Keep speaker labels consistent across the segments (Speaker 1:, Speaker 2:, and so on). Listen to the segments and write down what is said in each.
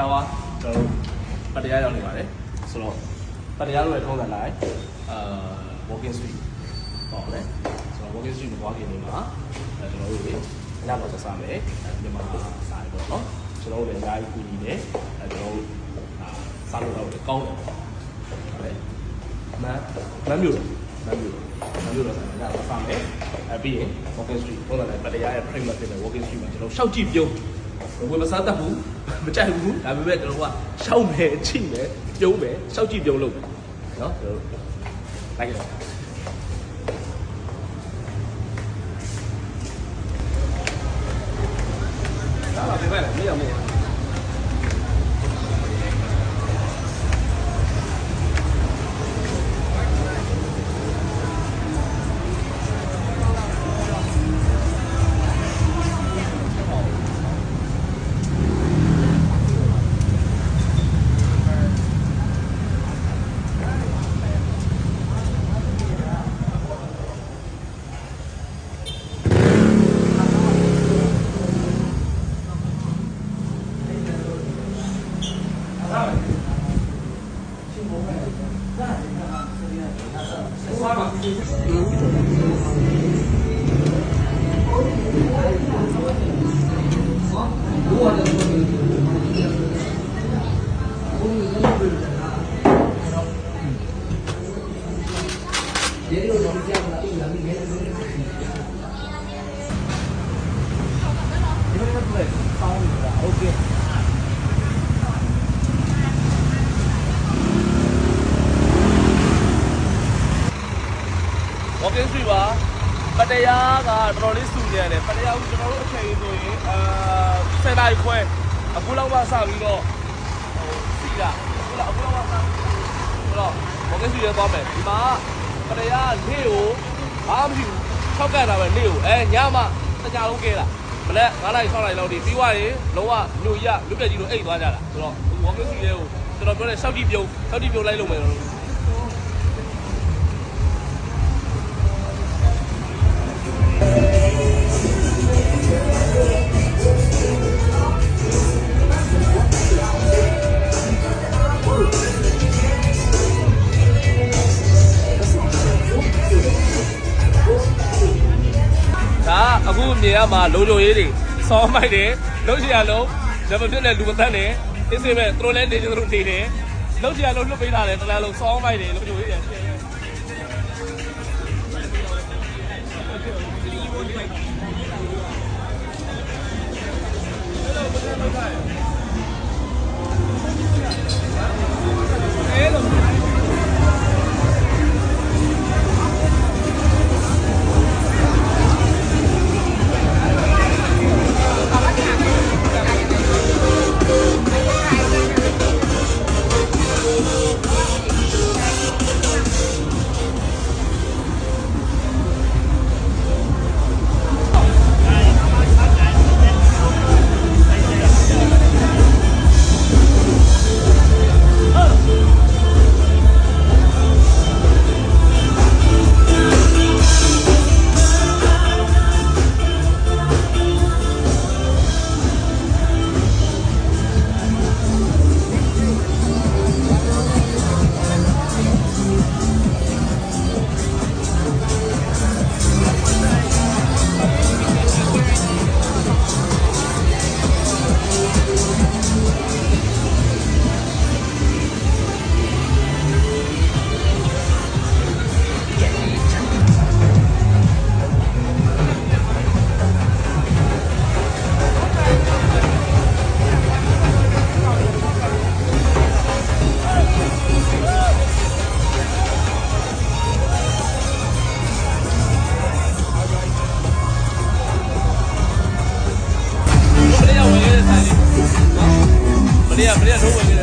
Speaker 1: လာပါကျွန်တော်တို့ပတရားရောက်နေပါတယ်ဆိုတော့ပတရားတို့ရဲ့ထုံးစံလိုက်အာ walking street ပေါ့လေဆိုတော့ walking street ကိုသွားခင်နေမှာအဲကျွန်တော်တို့တွေညတော့ဆက်စားမယ်အဲမြန်မာစာရီပေါ့နော်ကျွန်တော်တို့လည်းအများကြီးကူညီတယ်အဲကျွန်တော်တို့အာစားလို့တော့ကောင်းတယ်ဟုတ်တယ်မမ်မမ်မျိုးမမ်မျိုးမမ်မျိုးတော့ဆိုင်ညတော့စားမယ်အဲပြီးရင် walking street ထုံးစံလိုက်ပတရားရဲ့ frame ဖြစ်တဲ့ walking street မှာကျွန်တော်ရှောက်ကြည့်ပြုံးဝင်မစားတတ်ဘူး မကြိုက်ဘူးဒါပေမဲ့ကျွန်တော်ကရှောက်မယ်ချိမယ်ပြုံးမယ်ရှောက်ကြည့်ပြုံးလုပ်မယ်နော်ကျွ န်တော်တို့လိုက်ကြတော့ဒါပါပဲမရမရ walking street ပါပတရားကတော်တော်လေးစူနေရတယ်ပတရားကကျွန်တော်တို့အချိန်ဆိုရင်အာ7နာရီခွဲအခုလောက်မှစပြီးတော့ဟိုစီတာအခုလောက်အခုလောက်မှစဆိုတော့ walking street ရဲသွားမယ်ဒီမှာ ပတရားနေ့ကိုအားမရှိဘူး၆ကတ်တာပဲနေ့ကိုအဲညမှတကြလုံးကဲတာမနေ့9နာရီ6နာရီလောက်ဒီပြီးွားရင်လုံးဝညိုရလွတ်ပြက်ကြီးလို့အိတ်သွားကြတာဆိုတော့ walking street ရဲကိုကျွန်တော်ပြောတဲ့ရှောက်တီပြုံရှောက်တီပြုံလိုက်လို့မယ်တော့ဒါ မြင်ရမှာလုံလုံရေးတွေစောင်းမိုက်တယ်လုံချင်ရလုံးဇမပြစ်နဲ့လူမတန်းတယ်အစ်စေမဲ့သူတို့လည်းနေကြသူတို့နေတယ်လုံချင်ရလုံးလွတ်ပေးထားတယ်တလားလုံးစောင်းမိုက်တယ်လုံလုံရေးတွေမ မနေ့က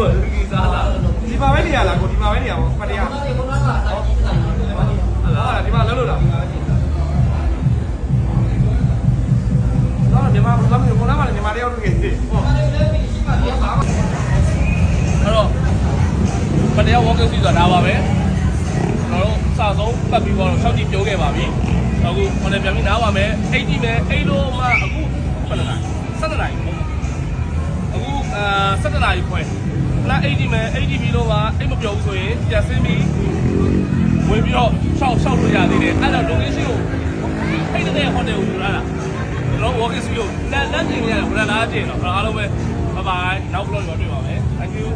Speaker 1: လူကြီးစားလာဒီမှာ
Speaker 2: ပဲနေရလားကိုဒီမှာပဲနေရပါဘူးပတ်တရားဟုတ်လ
Speaker 1: ားဒီမှာလုံးလို့လားတော့ဒီမှာဘယ်လိုလဲကိုနားမလဲဒီမှာတယောက်လူကြီးဟုတ်အဲ့တော့ပတ်တရား walk out ပြီးဆိုတာဒါပါပဲကျွန်တော်တို့စဆုံးပတ်ပြီးတော့၆ကြည့်ပြိုးခဲ့ပါပြီအခုမနေ့ပြန်ပြီးနားပါမယ်အိတ်ကြည့်မယ်အိတ်လို့မှအခုဘယ်လိုလဲ၁၇နာရီအခုအဲ၁၇နာရီခွဲ နားအိတ်ကြည့်မယ်အိတ်ကြည့်ပြီးလို့မှအိတ်မပြောဘူးဆိုရင်ပြန်ဆင်းပြီးဝင်ပြီးတော့ရှောက်ရှောက်လို့ရသေးတယ်အဲ့တော့ location ကိုအိတ်တဲ့ဟိုတယ်ကိုယူလာတာကျွန်တော် walking street ကိုလမ်းလမ်းကျင်နေရတယ်ဘယ်လာကျင်တော့အားလုံးပဲ bye bye နောက် vlog ရောတွေ့ပါမယ် thank you